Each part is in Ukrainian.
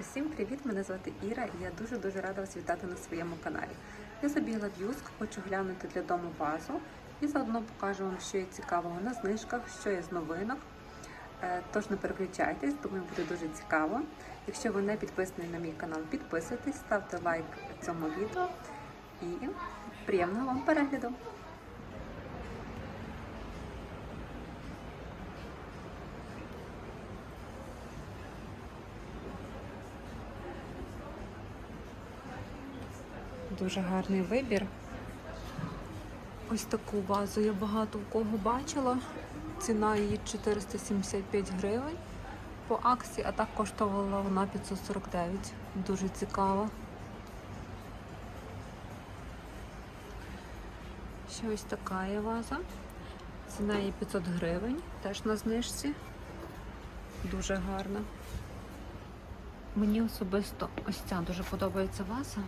Усім привіт! Мене звати Іра і я дуже-дуже рада вас вітати на своєму каналі. Я забігла в Юск, хочу глянути для дому вазу і заодно покажу вам, що є цікавого на знижках, що є з новинок. Е, Тож не переключайтесь, думаю, буде дуже цікаво. Якщо ви не підписані на мій канал, підписуйтесь, ставте лайк цьому відео і приємного вам перегляду! Дуже гарний вибір. Ось таку вазу я багато в кого бачила. Ціна її 475 гривень по акції, а так коштувала вона 549. Дуже цікаво. Ще ось така є ваза. Ціна її 500 гривень, теж на знижці. Дуже гарна. Мені особисто ось ця дуже подобається ваза.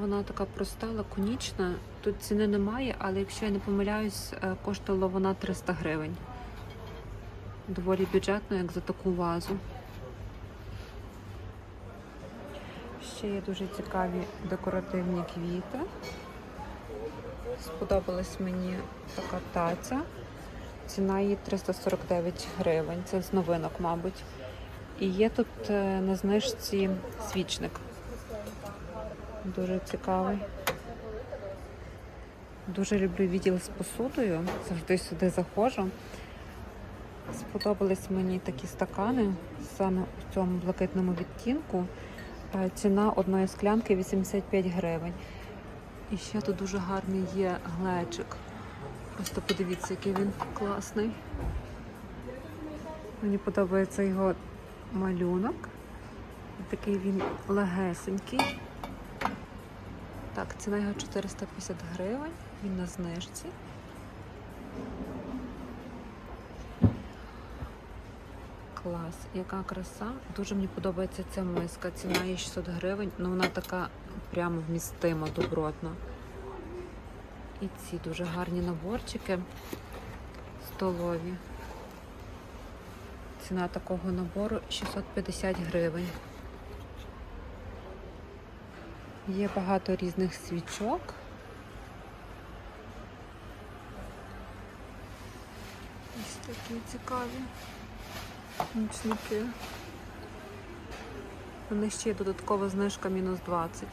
Вона така проста, лаконічна. Тут ціни немає, але якщо я не помиляюсь, е, коштувала вона 300 гривень. Доволі бюджетно, як за таку вазу. Ще є дуже цікаві декоративні квіти. Сподобалась мені така таця. Ціна її 349 гривень. Це з новинок, мабуть. І є тут е, на знижці свічник. Дуже цікавий. Дуже люблю відділ з посудою. Завжди сюди заходжу. Сподобались мені такі стакани саме у цьому блакитному відтінку. Е, Ціна одної склянки 85 гривень. І ще тут дуже гарний є глечик. Просто подивіться, який він класний. Мені подобається його малюнок. Такий він легесенький. Так, ціна його 450 гривень, він на знижці. Клас, яка краса. Дуже мені подобається ця миска. Ціна її 600 гривень, але вона така прямо вмістима, добротна. І ці дуже гарні наборчики столові. Ціна такого набору 650 гривень. Є багато різних свічок. Ось такі цікаві нічники. У них ще є додаткова знижка мінус 20.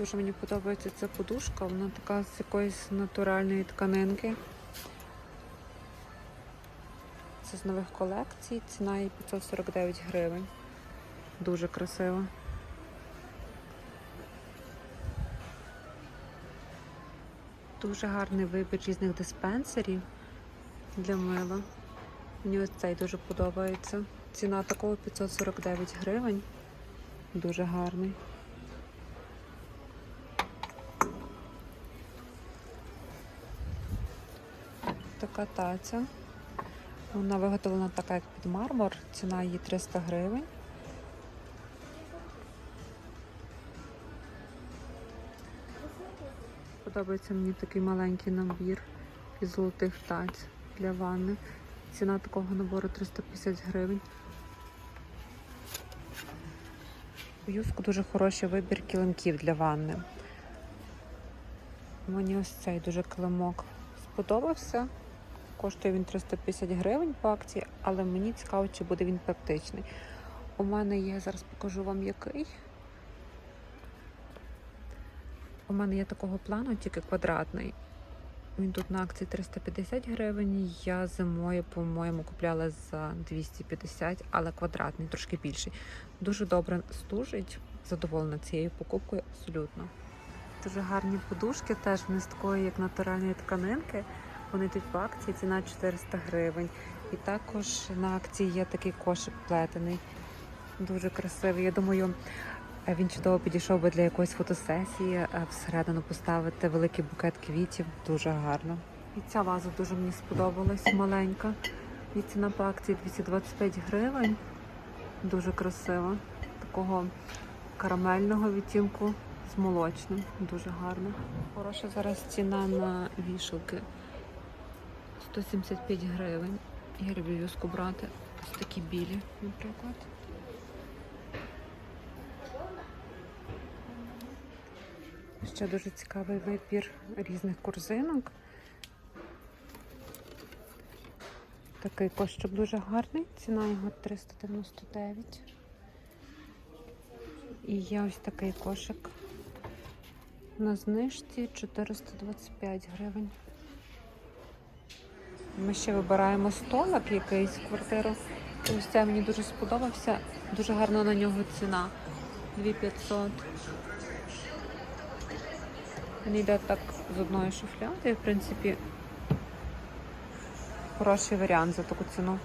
Дуже мені подобається ця подушка, вона така з якоїсь натуральної тканинки. Це з нових колекцій, ціна її 549 гривень. Дуже красива. Дуже гарний вибір різних диспенсерів для мила. Мені ось цей дуже подобається. Ціна такого 549 гривень. Дуже гарний. Така таця. Вона виготовлена така, як під мармур. Ціна її 300 гривень. Подобається мені такий маленький набір із золотих таць для ванни. Ціна такого набору 350 гривень. У Юску дуже хороший вибір килимків для ванни. Мені ось цей дуже килимок сподобався. Коштує він 350 гривень по акції, але мені цікаво, чи буде він практичний. У мене є, зараз покажу вам який. У мене є такого плану, тільки квадратний. Він тут на акції 350 гривень. Я зимою, по-моєму, купляла за 250, але квадратний, трошки більший. Дуже добре служить. Задоволена цією покупкою абсолютно. Дуже гарні подушки, теж вони з такої, як натуральної тканинки. Вони тут по акції, ціна 400 гривень. І також на акції є такий кошик плетений. Дуже красивий. Я думаю, він чудово підійшов би для якоїсь фотосесії. е, Всередину поставити великий букет квітів. Дуже гарно. І ця ваза дуже мені сподобалась, маленька. І ціна по акції 225 гривень. Дуже красива. Такого карамельного відтінку з молочним, дуже гарно. Хороша зараз ціна на вішалки 175 гривень. Я люблю віску брати. Ось такі білі, наприклад. Ще дуже цікавий вибір різних корзинок. Такий кошик дуже гарний, ціна його 399. І є ось такий кошик на знижці 425 гривень. Ми ще вибираємо столик якийсь квартиру. Ось це мені дуже сподобався. Дуже гарна на нього ціна. 2500. Він йде так з одної шуфляди. В принципі, хороший варіант за таку ціну.